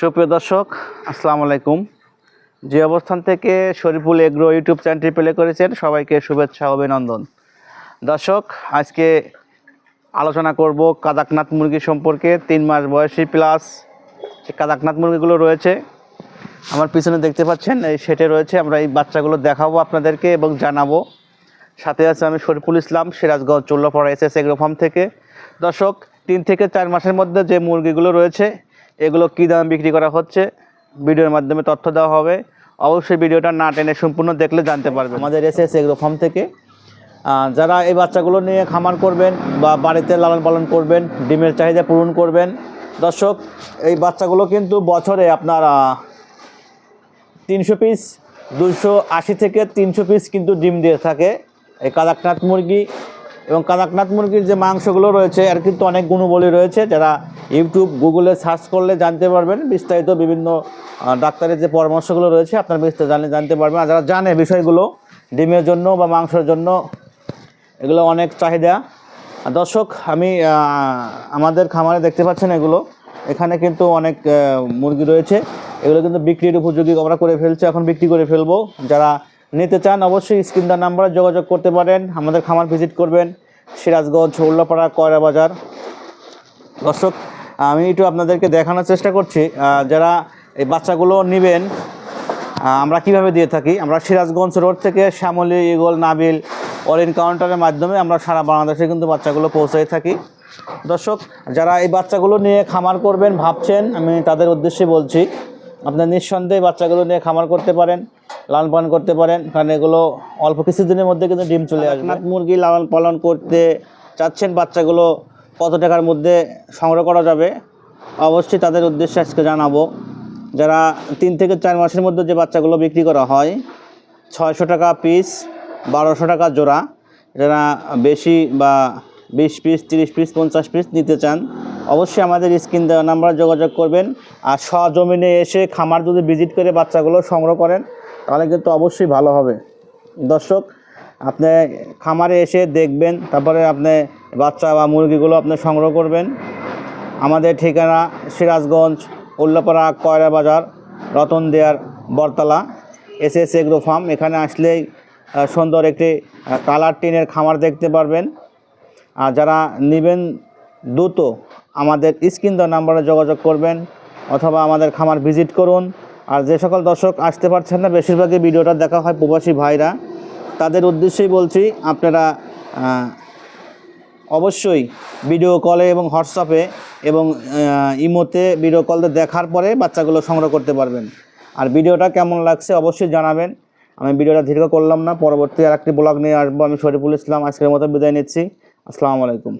সুপ্রিয় দর্শক, আসসালামু আলাইকুম। যে অবস্থান থেকে শরীফুল এগ্রো ইউটিউব চ্যানেলটি প্লে করেছেন, সবাইকে শুভেচ্ছা অভিনন্দন। দর্শক, আজকে আলোচনা করব কাদাকনাথ মুরগি সম্পর্কে, তিন মাস বয়সী প্লাস যে কাদাকনাথ মুরগিগুলো রয়েছে। আমার পিছনে দেখতে পাচ্ছেন, এই সেটে রয়েছে, আমরা এই বাচ্চাগুলো দেখাবো আপনাদেরকে এবং জানাব। সাথে আছে আমি Shariful Islam, Sirajganj Chullapara S S agro farm থেকে। দর্শক, তিন থেকে চার মাসের মধ্যে যে মুরগিগুলো রয়েছে এগুলো কী দামে বিক্রি করা হচ্ছে? ভিডিওর মাধ্যমে তথ্য দেওয়া হবে। অবশ্যই ভিডিওটা না টেনে সম্পূর্ণ দেখলে জানতে পারবে আমাদের এস এস এগ্রো ফার্ম থেকে যারা এই বাচ্চাগুলো নিয়ে খামার করবেন বা বাড়িতে লালন পালন করবেন, ডিমের চাহিদা পূরণ করবেন, দর্শক, এই বাচ্চাগুলো কিন্তু বছরে আপনার তিনশো পিস দুশো আশি থেকে তিনশো পিস কিন্তু ডিম দিয়ে থাকে। এই কাদাকনাথ মুরগি এবং কাদাকনাথ মুরগির যে মাংসগুলো রয়েছে, এর কিন্তু অনেক গুণবলী রয়েছে। যারা ইউটিউব গুগলে সার্চ করলে জানতে পারবেন। বিস্তারিত বিভিন্ন ডাক্তারের যে পরামর্শগুলো রয়েছে, আপনার বিস্তারিত জানলে জানতে পারবেন। আর যারা জানে বিষয়গুলো, ডিমের জন্য বা মাংসের জন্য, এগুলো অনেক চাহিদা। দর্শক, আমি আমাদের খামারে দেখতে পাচ্ছেন এগুলো। এখানে কিন্তু অনেক মুরগি রয়েছে। এগুলো কিন্তু বিক্রির উপযোগী আমরা করে ফেলছি, এখন বিক্রি করে ফেলব। যারা নিতে চান, অবশ্যই স্ক্রিন স্ক্রিনদার নাম্বারে যোগাযোগ করতে পারেন। আমাদের খামার ভিজিট করবেন। সিরাজগঞ্জ উল্লাপাড়া কয়রা বাজার দর্শক, আমি একটু আপনাদেরকে দেখানোর চেষ্টা করছি যারা এই বাচ্চাগুলো নেবেন আমরা কীভাবে দিয়ে থাকি? আমরা সিরাজগঞ্জ রোড থেকে শ্যামলী ইগল নাবিল অরিন কাউন্টারের মাধ্যমে আমরা সারা বাংলাদেশে কিন্তু বাচ্চাগুলো পৌঁছাই থাকি। দর্শক, যারা এই বাচ্চাগুলো নিয়ে খামার করবেন, ভাবছেন, আমি তাদের উদ্দেশ্যে বলছি আপনার নিঃসন্দেহে বাচ্চাগুলো নিয়ে খামার করতে পারেন। লালন পালন করতে পারেন। কারণ এগুলো অল্প কিছুদিনের মধ্যে কিন্তু ডিম চলে আসবে। মুরগি লালন পালন করতে চাচ্ছেন বাচ্চাগুলো কত টাকার মধ্যে সংগ্রহ করা যাবে, অবশ্যই তাদের উদ্দেশ্যে আজকে জানাব। যারা তিন থেকে চার মাসের মধ্যে যে বাচ্চাগুলো বিক্রি করা হয়, ছয়শো টাকা পিস বারোশো টাকা জোড়া। যারা বেশি বা বিশ পিস তিরিশ পিস পঞ্চাশ পিস নিতে চান, অবশ্যই আমাদের স্ক্রিন দেওয়া নাম্বারে যোগাযোগ করবেন। আর সজমিনে এসে খামার যদি ভিজিট করে বাচ্চাগুলো সংগ্রহ করেন তাহলে কিন্তু অবশ্যই ভালো হবে। দর্শক, আপনি খামারে এসে দেখবেন, তারপরে আপনি বাচ্চা বা মুরগিগুলো আপনি সংগ্রহ করবেন। আমাদের ঠিকানা সিরাজগঞ্জ, উল্লাপাড়া কয়রা বাজার রতন দেয়ার Bartala S S agro farm. এখানে আসলেই সুন্দর একটি কালার টিনের খামার দেখতে পারবেন। আর যারা নেবেন দ্রুত আমাদের স্ক্রিন দেওয়া নাম্বারে যোগাযোগ করবেন, অথবা আমাদের খামার ভিজিট করুন। আর যে সকল দর্শক আসতে পারছেন না, বেশিরভাগই ভিডিওটা দেখা হয় প্রবাসী ভাইরা। তাদের উদ্দেশ্যেই বলছি, আপনারা অবশ্যই ভিডিও কলে এবং হোয়াটসঅ্যাপে এবং ইমোতে ভিডিও কল দেখার পরে বাচ্চাগুলো সংগ্রহ করতে পারবেন। আর ভিডিওটা কেমন লাগছে অবশ্যই জানাবেন। আমি ভিডিওটা দীর্ঘ করলাম না, পরবর্তী আর একটি ব্লগ নিয়ে আসব। আমি শরীফুল ইসলাম, আজকের মতো বিদায় নিচ্ছি। আসসালামু আলাইকুম।